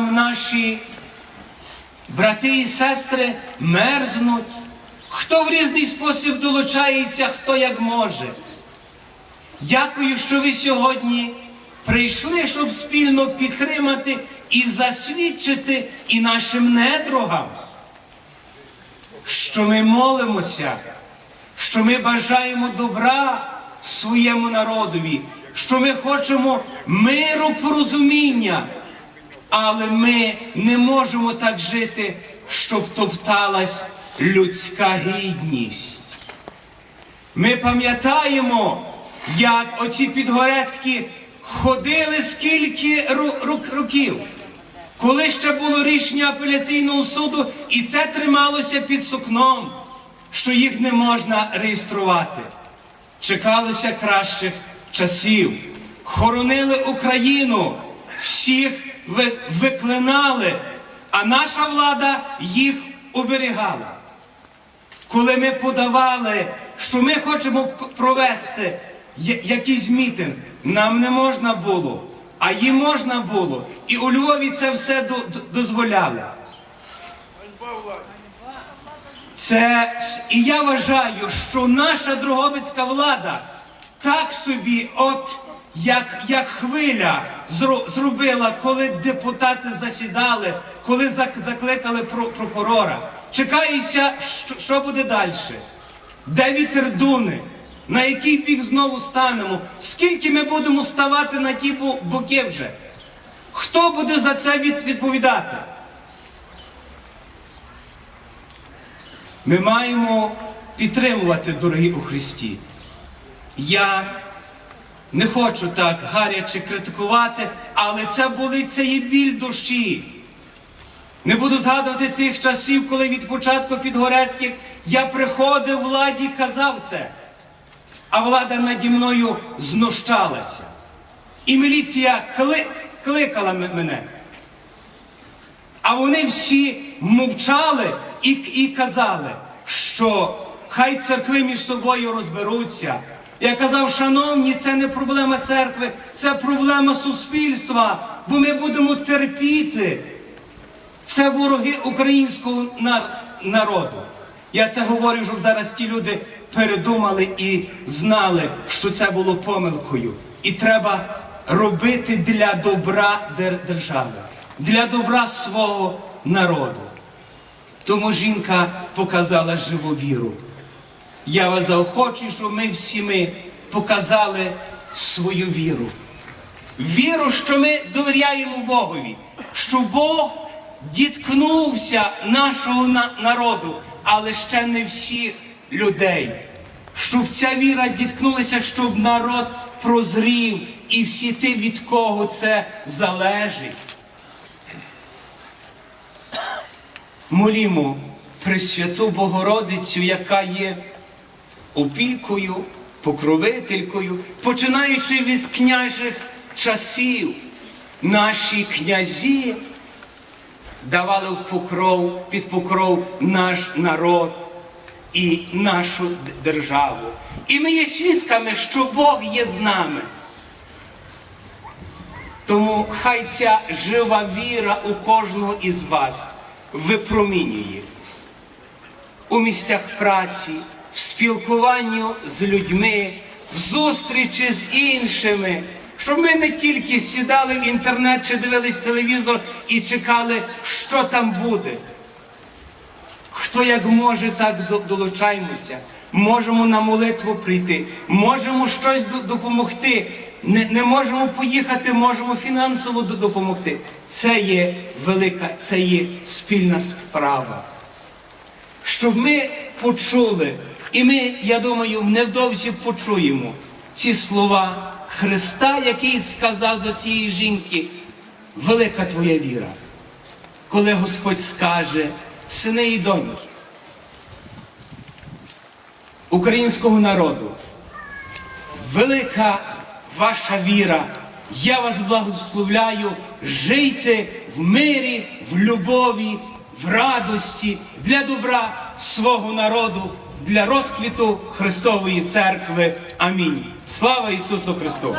там наші брати і сестри мерзнуть, хто в різний спосіб долучається, хто як може. Дякую, що ви сьогодні прийшли, щоб спільно підтримати і засвідчити і нашим недругам, що ми молимося, що ми бажаємо добра своєму народові, що ми хочемо миру порозуміння, але ми не можемо так жити, щоб топталась людська гідність. Ми пам'ятаємо, як оці підгорецькі ходили скільки років, коли ще було рішення апеляційного суду, і це трималося під сукном, що їх не можна реєструвати. Чекалося кращих часів. Хоронили Україну, всіх виклинали, а наша влада їх оберігала. Коли ми подавали, що ми хочемо провести якийсь мітинг, нам не можна було, а їм можна було. І у Львові це все до- до- дозволяли. Це і я вважаю, що наша Дрогобицька влада так собі, от як, як хвиля зробила, коли депутати засідали, коли закликали прокурора. Чекається, що, буде далі. Де вітер дуне? На який пік знову станемо? Скільки ми будемо ставати на ті боки вже? Хто буде за це від- відповідати? Ми маємо підтримувати, дорогі у Христі. Я не хочу так гаряче критикувати, але це болить, це є біль душі. Не буду згадувати тих часів, коли від початку підгорецьких я приходив владі казав це, а влада наді мною знущалася. І міліція кли- кликала мене. А вони всі мовчали і, і казали, що хай церкви між собою розберуться. Я казав, шановні, це не проблема церкви, це проблема суспільства, бо ми будемо терпіти. Це вороги українського народу. Я це говорю, щоб зараз ті люди передумали і знали, що це було помилкою. І треба робити для добра держави, для добра свого народу. Тому жінка показала живу віру. Я вас заохочую, щоб ми всі ми показали свою віру. Віру, що ми довіряємо Богові, що Бог діткнувся нашого народу, але ще не всіх людей. Щоб ця віра діткнулася, щоб народ прозрів і всі ті, від кого це залежить. Молімо Пресвяту Богородицю, яка є опікою, покровителькою, починаючи від княжих часів, наші князі давали в покров, під покров наш народ і нашу державу. І ми є свідками, що Бог є з нами. Тому хай ця жива віра у кожного із вас випромінює у місцях праці, в спілкуванні з людьми, в зустрічі з іншими, щоб ми не тільки сідали в інтернет чи дивились телевізор і чекали, що там буде. Хто як може, так долучаємося. Можемо на молитву прийти, можемо щось допомогти. Не, не можемо поїхати, можемо фінансово допомогти. Це є велика, це є спільна справа. Щоб ми почули, і ми, я думаю, невдовзі почуємо ці слова Христа, який сказав до цієї жінки, велика твоя віра коли Господь скаже, сини і доньки українського народу, велика ваша віра, я вас благословляю, жийте в мирі, в любові, в радості для добра свого народу, для розквіту Христової церкви. Амінь. Слава Ісусу Христу!